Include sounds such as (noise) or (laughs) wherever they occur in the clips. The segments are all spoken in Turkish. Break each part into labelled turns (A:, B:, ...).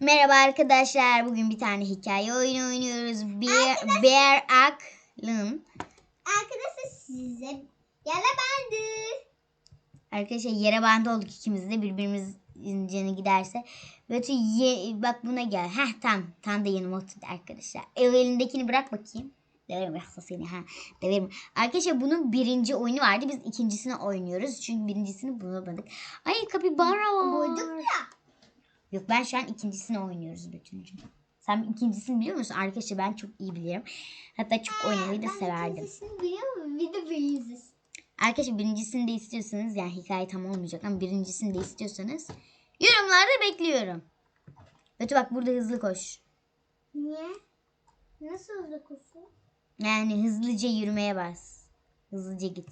A: Merhaba arkadaşlar. Bugün bir tane hikaye oyunu oynuyoruz. Bear, Bear Aklın.
B: Arkadaşlar size yala bandı.
A: Arkadaşlar yere bandı olduk ikimiz de birbirimizin canı giderse. Böyle ye, bak buna gel. Heh tam. Tam da yanıma oturdu arkadaşlar. El elindekini bırak bakayım. Deverim yoksa seni ha. Deverim. Arkadaşlar bunun birinci oyunu vardı. Biz ikincisini oynuyoruz. Çünkü birincisini bulamadık. Ay kapibara var.
B: Bulduk ya.
A: Yok ben şu an ikincisini oynuyoruz bütüncü. Sen ikincisini biliyor musun? Arkadaşlar ben çok iyi bilirim. Hatta çok oynamayı da
B: Ben
A: severdim.
B: ikincisini biliyor musun? Bir de birincisi.
A: Arkadaşlar birincisini de istiyorsanız yani hikaye tam olmayacak ama birincisini de istiyorsanız yorumlarda bekliyorum. Ötü bak burada hızlı koş.
B: Niye? Nasıl hızlı koşuyor?
A: Yani hızlıca yürümeye bas. Hızlıca git.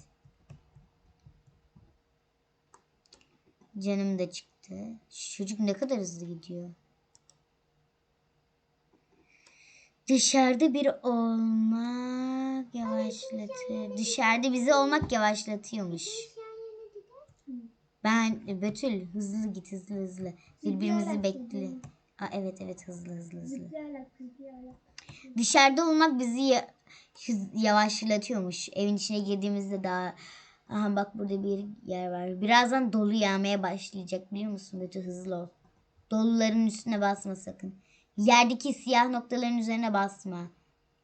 A: Canım da çıktı. Şu çocuk ne kadar hızlı gidiyor. Dışarıda bir olmak yavaşlatır. Dışarıda bizi olmak yavaşlatıyormuş. Ben Betül hızlı git hızlı hızlı. Birbirimizi bekle. Aa, evet evet hızlı hızlı hızlı. Dışarıda olmak bizi yavaşlatıyormuş. Evin içine girdiğimizde daha Aha bak burada bir yer var. Birazdan dolu yağmaya başlayacak biliyor musun? Böyle hızlı ol. Doluların üstüne basma sakın. Yerdeki siyah noktaların üzerine basma.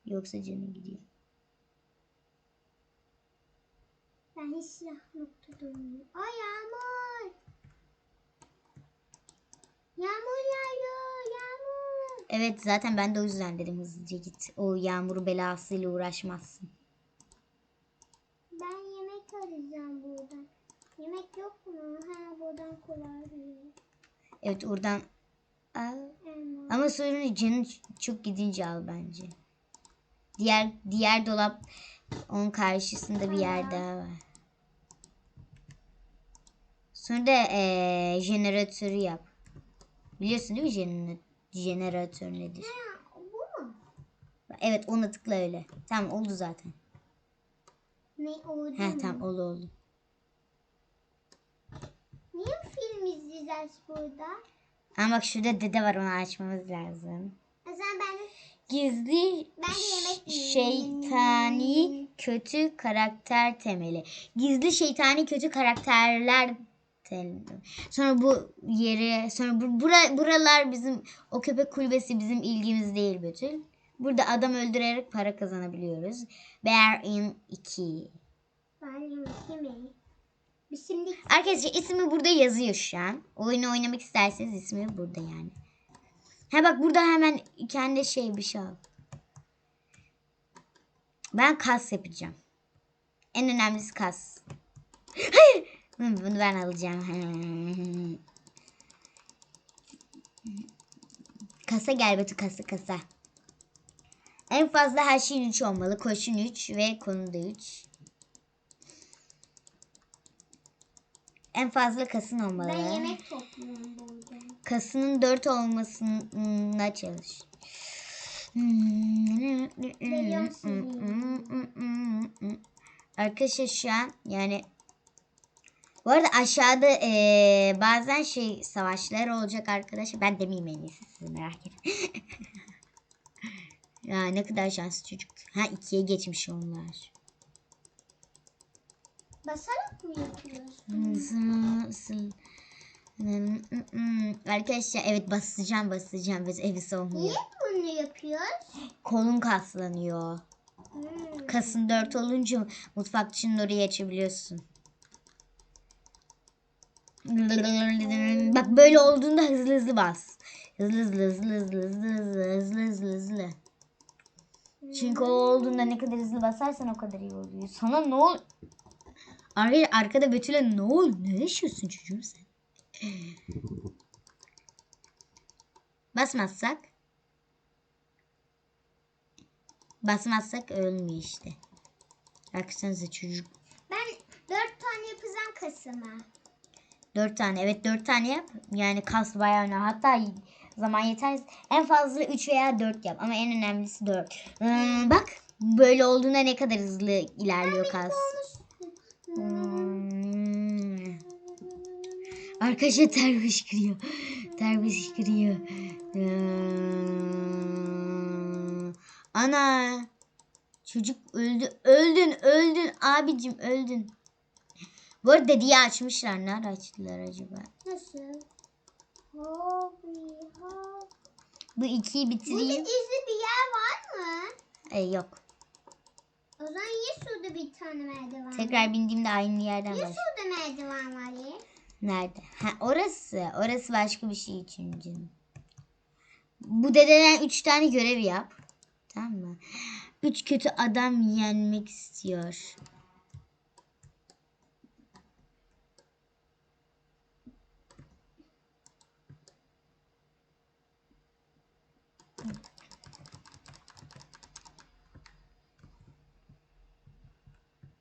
A: Yoksa canın gidiyor.
B: Ben hiç silah nokta dönmüyorum. Ay yağmur. Yağmur yağıyor. Yağmur.
A: Evet zaten ben de o yüzden dedim hızlıca git. O yağmuru belasıyla uğraşmazsın.
B: Arayacağım buradan. Yemek yok mu? Ha buradan değil.
A: Evet oradan al.
B: Elma.
A: Ama sonra canın çok gidince al bence. Diğer diğer dolap onun karşısında bir yer daha var. Sonra da eee jeneratörü yap. Biliyorsun değil mi jener jeneratör nedir?
B: Ha, bu mu?
A: Evet ona tıkla öyle. Tamam oldu zaten.
B: Ne oldu mu?
A: tamam oldu oldu.
B: Niye film izleyeceğiz burada?
A: Ama bak şurada dede var onu açmamız lazım.
B: O zaman ben
A: Gizli
B: Ben de yemek
A: şeytani kötü karakter temeli. Gizli şeytani kötü karakterler temeli. Sonra bu yere sonra bu, bura, buralar bizim o köpek kulübesi bizim ilgimiz değil Betül. Burada adam öldürerek para kazanabiliyoruz. Bear in 2.
B: ben yemek yemeyi. Biz şimdi
A: Arkadaşlar ismi burada yazıyor şu an. Oyunu oynamak isterseniz ismi burada yani. Ha bak burada hemen kendi şey bir şey al. Ben kas yapacağım. En önemlisi kas. Hayır. Bunu ben alacağım. Kasa gel Batu kasa kasa. En fazla her şeyin 3 olmalı. Koşun 3 ve konu da 3. En fazla kasın olmalı.
B: ben yemek topluyorum burada.
A: Kasının 4 olmasına çalış.
B: Sizi.
A: Arkadaşlar şu an yani bu arada aşağıda eee, bazen şey savaşlar olacak arkadaşlar. Ben demeyeyim en iyisi siz merak etmeyin. (laughs) Ya ne kadar şanslı çocuk. Ha ikiye geçmiş onlar.
B: Basarak mı yapıyorsun?
A: Arkadaşlar evet basacağım basacağım biz evi savunmuyor.
B: Niye bunu yapıyoruz?
A: Kolun kaslanıyor.
B: Hmm.
A: Kasın dört olunca mutfak için oraya açabiliyorsun. Bak böyle olduğunda hızlı hızlı bas. Hızlı hızlı hızlı hızlı hızlı hızlı hızlı hızlı. Çünkü o olduğunda ne kadar hızlı basarsan o kadar iyi oluyor. Sana ne ol? Arkada, arkada Betül'e ne ol? Ne yaşıyorsun çocuğum sen? Basmazsak? Basmazsak ölmüyor işte. Baksanıza çocuk.
B: Ben dört tane yapacağım kasıma.
A: Dört tane. Evet dört tane yap. Yani kas bayağı önemli. Hatta zaman yeter. En fazla üç veya dört yap. Ama en önemlisi dört. Hmm, bak böyle olduğunda ne kadar hızlı ilerliyor kas. Hmm. Arkadaşlar ter fışkırıyor. Terbiyesiz kırıyor. Ana. Çocuk öldü. Öldün öldün abicim öldün. Bu arada dediği açmışlar. Nerede açtılar acaba?
B: Nasıl?
A: Bu ikiyi
B: Burada
A: bitireyim.
B: gizli bir yer var mı?
A: E, yok.
B: O zaman ya şurada bir tane merdiven var?
A: Tekrar bindiğimde aynı yerden
B: Ya
A: baş.
B: şurada merdiven var ya?
A: Nerede? Ha orası. Orası başka bir şey için canım. Bu dededen üç tane görev yap. Tamam mı? Üç kötü adam yenmek istiyor.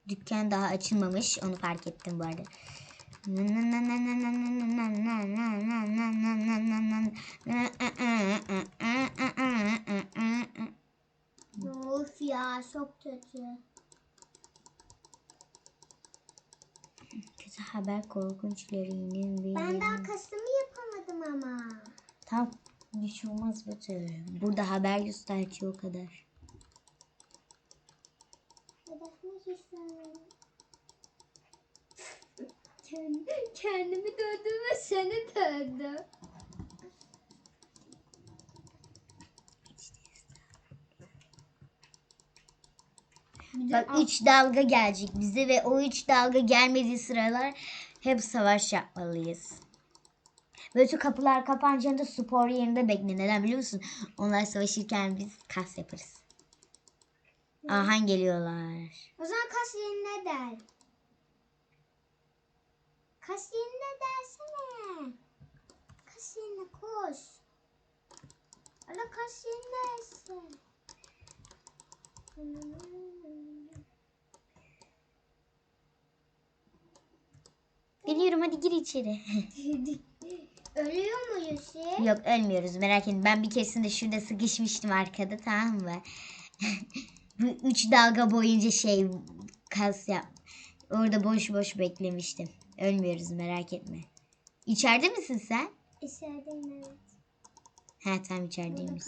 A: Dükkan daha açılmamış. Onu fark ettim bu arada.
B: Of ya çok kötü.
A: Kötü haber korkunçlarının bir...
B: Ben daha kasımı yapamadım ama.
A: Tam bir şey olmaz Betül. Burada haber gösteriyor o kadar. Bak üç dalga gelecek bize ve o üç dalga gelmediği sıralar hep savaş yapmalıyız. Böyle kapılar kapanacağında spor yerinde bekle. Neden biliyor musun? Onlar savaşırken biz kas yaparız. Ahan geliyorlar.
B: O zaman kas yerine der. Kas yerine dersene. Kas yerine koş. Ala kas yerine dersin.
A: Geliyorum hadi gir içeri. (laughs)
B: Ölüyor muyuz şey?
A: Yok ölmüyoruz merak etme. Ben bir keresinde şurada sıkışmıştım arkada tamam mı? (laughs) Bu üç dalga boyunca şey kas yap. Orada boş boş beklemiştim. Ölmüyoruz merak etme. İçeride misin sen?
B: İçerideyim evet.
A: Ha tamam içerideymiş.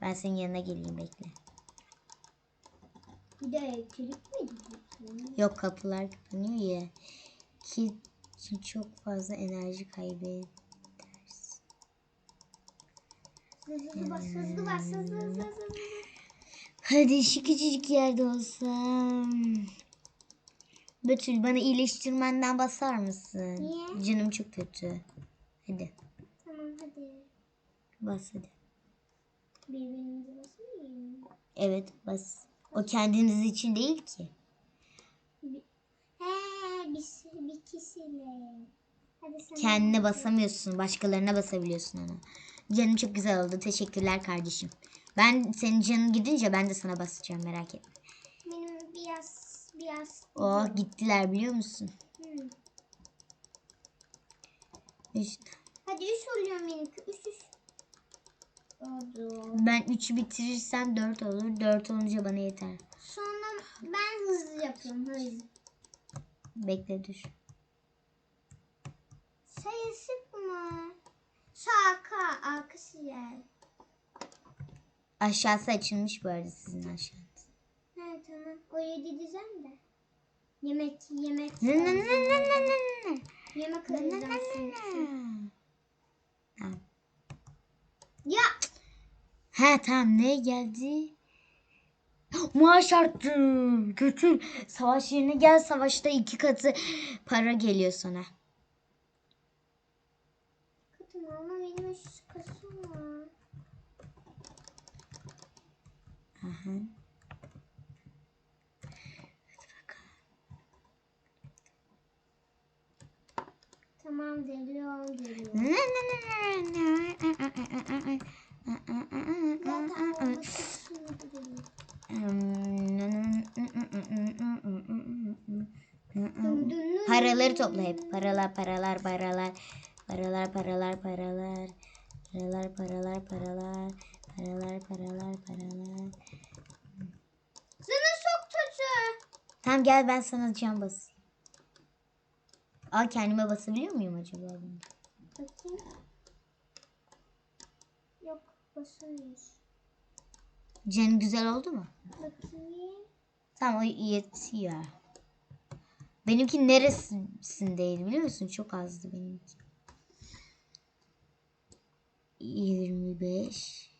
A: Ben senin yanına geleyim bekle.
B: Bir de elektrik mi gidiyorsun?
A: Yok kapılar kapanıyor ya. Ki ki çok fazla enerji kaybedersin.
B: Hızlı bas, hızlı bas, hızlı hızlı hızlı. hızlı.
A: Hadi şu küçücük yerde olsam. Betül bana iyileştirmenden basar mısın?
B: Niye?
A: Canım çok kötü. Hadi
B: Tamam hadi.
A: bas hadi.
B: Birbirimize basmayalım.
A: Evet bas. O kendiniz için değil ki.
B: He, bir, bir kişiyle. Hadi sen
A: Kendine basamıyorsun. Başkalarına basabiliyorsun ona. Canım çok güzel oldu. Teşekkürler kardeşim. Ben senin canın gidince ben de sana basacağım merak etme.
B: Benim biraz biraz.
A: Oh gittiler biliyor musun?
B: Hı.
A: İşte.
B: Hadi üç oluyor benimki. Üç üç. Oldu.
A: Ben 3'ü bitirirsem 4 olur. 4 olunca bana yeter.
B: Sonra ben hızlı yapıyorum hızlı.
A: Bekle dur.
B: Sayısı mı? Şaka arkası yer.
A: Aşağısı açılmış bu arada sizin aşağınız.
B: He tamam. O yedi düzen de. Yemek yemek.
A: Ne ne ne ne ne ne ne.
B: Yemek.
A: Tamam.
B: Ya
A: Ha tamam ne geldi? Maaş arttı. Götür. Savaş yerine gel. Savaşta iki katı para geliyor sana.
B: Kızım ama benim kasım var.
A: Aha.
B: Tamam geliyorum geliyorum. Zaten
A: Paraları topla hep. Paralar, paralar, paralar. Paralar, paralar, paralar. Paralar, paralar, paralar. Paralar, paralar, paralar.
B: Sana çok kötü.
A: Tamam gel ben sana can basayım. Aa kendime basabiliyor muyum acaba? bunu?
B: Bakayım. Yok basılmış.
A: Can güzel oldu mu?
B: Bakayım.
A: Tamam o yetiyor. Benimki neresindeydi biliyor musun? Çok azdı benimki. 25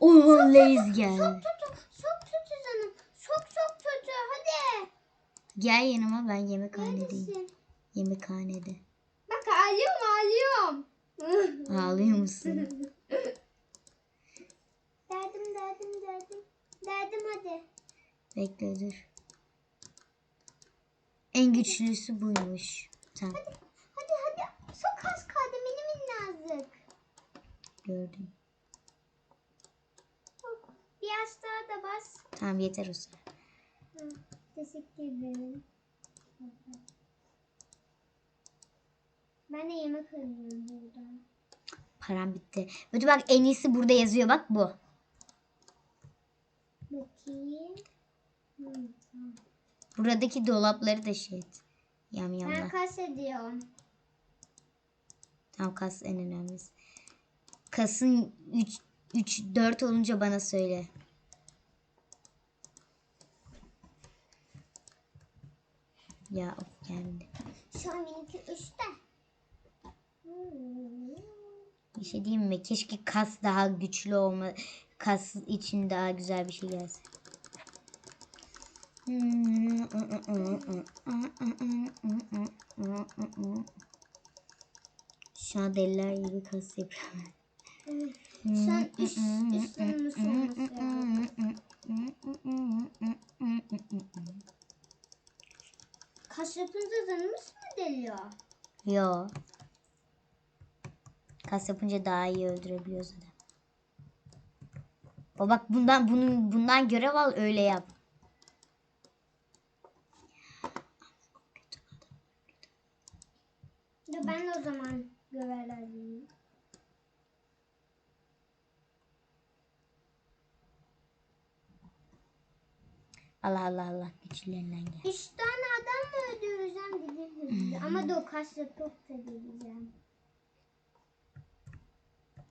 A: Oh Lays geldi.
B: Tutu. Sok tutu canım. Sok sok tutu. Hadi.
A: Gel yanıma ben yemekhanedeyim.
B: Neredesin?
A: Yemekhanede.
B: Bak ağlıyorum ağlıyorum.
A: Ağlıyor musun? (laughs)
B: derdim derdim derdim. Derdim hadi.
A: Bekle dur. En güçlüsü buymuş. Tamam
B: Hadi hadi. Sok az kaldı benim minnacık.
A: gördüm.
B: Biraz daha da bas.
A: Tamam yeter o zaman.
B: Hı, Teşekkür ederim. Ben de yemek alıyorum buradan.
A: Param bitti. Bütün bak en iyisi burada yazıyor bak bu.
B: Bakayım. Hı, tamam.
A: Buradaki dolapları da şey et. Yam
B: Ben
A: yamla.
B: kaç ediyorum?
A: Tamam kas en önemlisi. Kasın 3 3 4 olunca bana söyle. Ya of geldi.
B: Şu an benimki üçte. Hmm.
A: Bir şey diyeyim mi? Keşke kas daha güçlü olma. Kas için daha güzel bir şey gelse. Şu an deliler gibi kas yapıyorum.
B: Şu an üst, üstümüz olması lazım. Kaş yapınca canımız mı deliyor?
A: Yo. Kas yapınca daha iyi öldürebiliyoruz adam. O bak bundan bunun bundan görev al öyle yap.
B: Ya ben o zaman göverlerdim.
A: Allah Allah Allah güçlerinden gel.
B: Üç tane adam mı öldüreceğim dedi hızlı. Ama o kaş yapıp da geleceğim.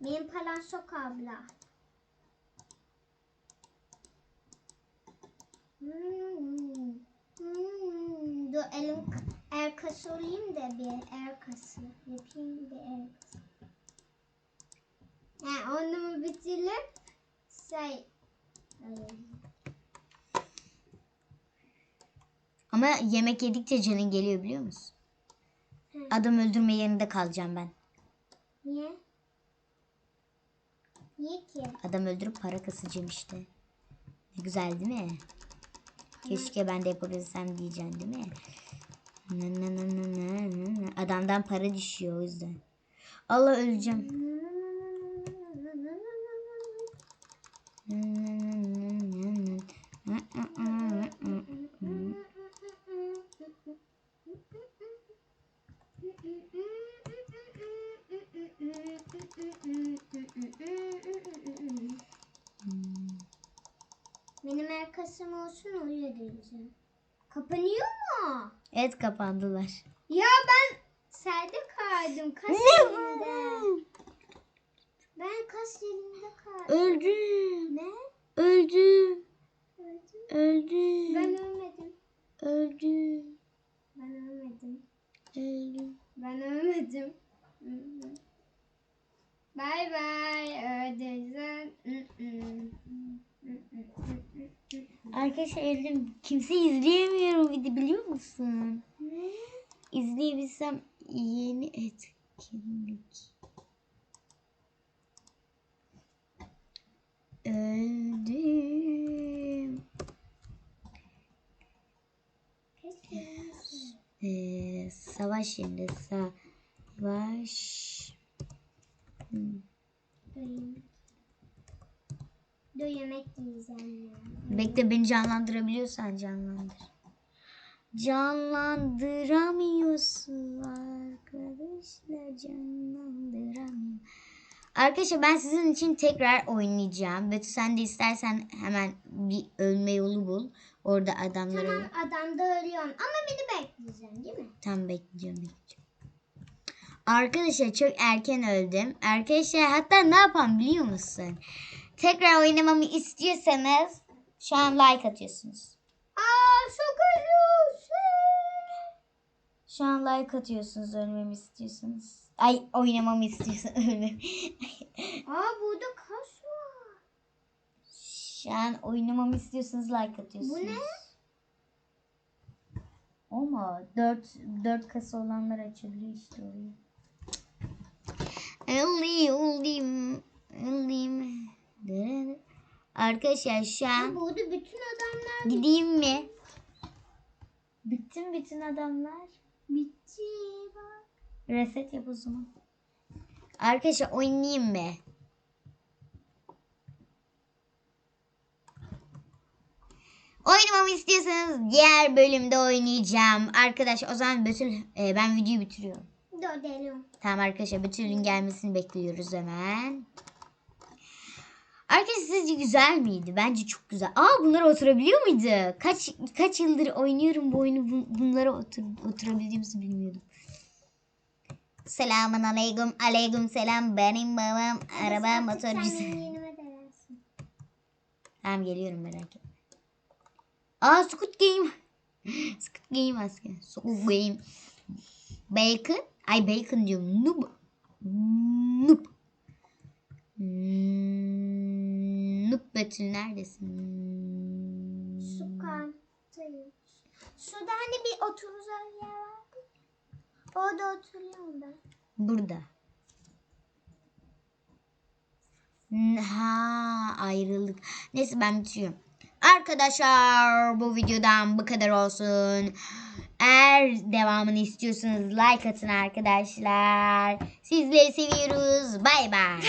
B: Benim param çok abla. Hmm. Hmm. Dur elim el kası olayım da bir el kası. Yapayım bir el kası. Yani onu mu bitirip şey
A: Ama yemek yedikçe canın geliyor biliyor musun?
B: Hı.
A: Adam öldürme yerinde kalacağım ben.
B: Niye? Niye ki?
A: Adam öldürüp para kasacağım işte. Ne güzel değil mi? Keşke ben de yapabilsem diyeceksin değil mi? Adamdan para düşüyor o yüzden. Allah öleceğim.
B: Benim arkasım olsun oraya diyeceğim. Kapanıyor mu?
A: Evet kapandılar.
B: Ya ben serde kaldım. Kas
A: Ne
B: yerinde. Ben kas yerinde kaldım.
A: Öldüm.
B: Ne?
A: Öldüm.
B: Öldüm.
A: Öldüm.
B: Ben ölmedim.
A: Öldüm.
B: Ben ölmedim.
A: Öldüm.
B: Ben ölmedim. Hı hı. Bye bye. Öldürdün. Hı hı. Hı hı hı hı hı.
A: Arkadaşlar öldüm. Kimse izleyemiyor o video biliyor musun?
B: Ne?
A: İzleyebilsem yeni etkinlik. Öldüm. Ee, savaş yerinde savaş. Hmm.
B: Dur yemek yiyeceğim ya.
A: Bekle beni canlandırabiliyorsan canlandır. Canlandıramıyorsun arkadaşlar canlandıramıyorum. Arkadaşlar ben sizin için tekrar oynayacağım. Betül sen de istersen hemen bir ölme yolu bul. Orada adamları
B: Tamam adamda ölüyorum ama beni bekleyeceksin değil mi?
A: Tam bekleyeceğim bekleyeceğim. Arkadaşlar çok erken öldüm. Arkadaşlar hatta ne yapalım biliyor musun? Tekrar oynamamı istiyorsanız şu an like atıyorsunuz.
B: Aa çok ölüyorsun.
A: Şu an like atıyorsunuz ölmemi istiyorsanız. Ay oynamamı istiyorsan (laughs) ölmemi.
B: Aa burada kas var.
A: Şu an oynamamı istiyorsanız like atıyorsunuz.
B: Bu ne?
A: O mu? 4 4 kasa olanlar açabiliyor işte orayı. Öldüm, öldüm, öldüm. Arkadaşlar şu an
B: Burada bütün adamlar
A: gideyim mi? Bütün bütün adamlar.
B: bitti. Bak.
A: Reset yap o zaman. Arkadaşlar oynayayım mı? Oynamamı istiyorsanız diğer bölümde oynayacağım. Arkadaş o zaman Betül e, ben videoyu bitiriyorum.
B: Deniyorum.
A: Tamam arkadaşlar Betül'ün gelmesini bekliyoruz hemen. Arkadaşlar sizce güzel miydi? Bence çok güzel. Aa bunlara oturabiliyor muydu? Kaç kaç yıldır oynuyorum bu oyunu bu- bunlara otur, oturabildiğimizi bilmiyordum. Selamun aleyküm. Aleyküm selam. Benim babam araba
B: yerime denersin.
A: Tamam geliyorum merak etme. Aa Squid Game. (gasps) Squid Game aslında. Squid Game. Bacon. Ay bacon diyorum. Noob. Noob. Hmm, Noob Betül neredesin?
B: Su kamptayım. Şurada hani bir oturacak yer vardı. Orada oturuyorum ben.
A: Burada. Ha ayrıldık. Neyse ben bitiriyorum. Arkadaşlar bu videodan bu kadar olsun. Eğer devamını istiyorsanız like atın arkadaşlar. Sizleri seviyoruz. Bay bay.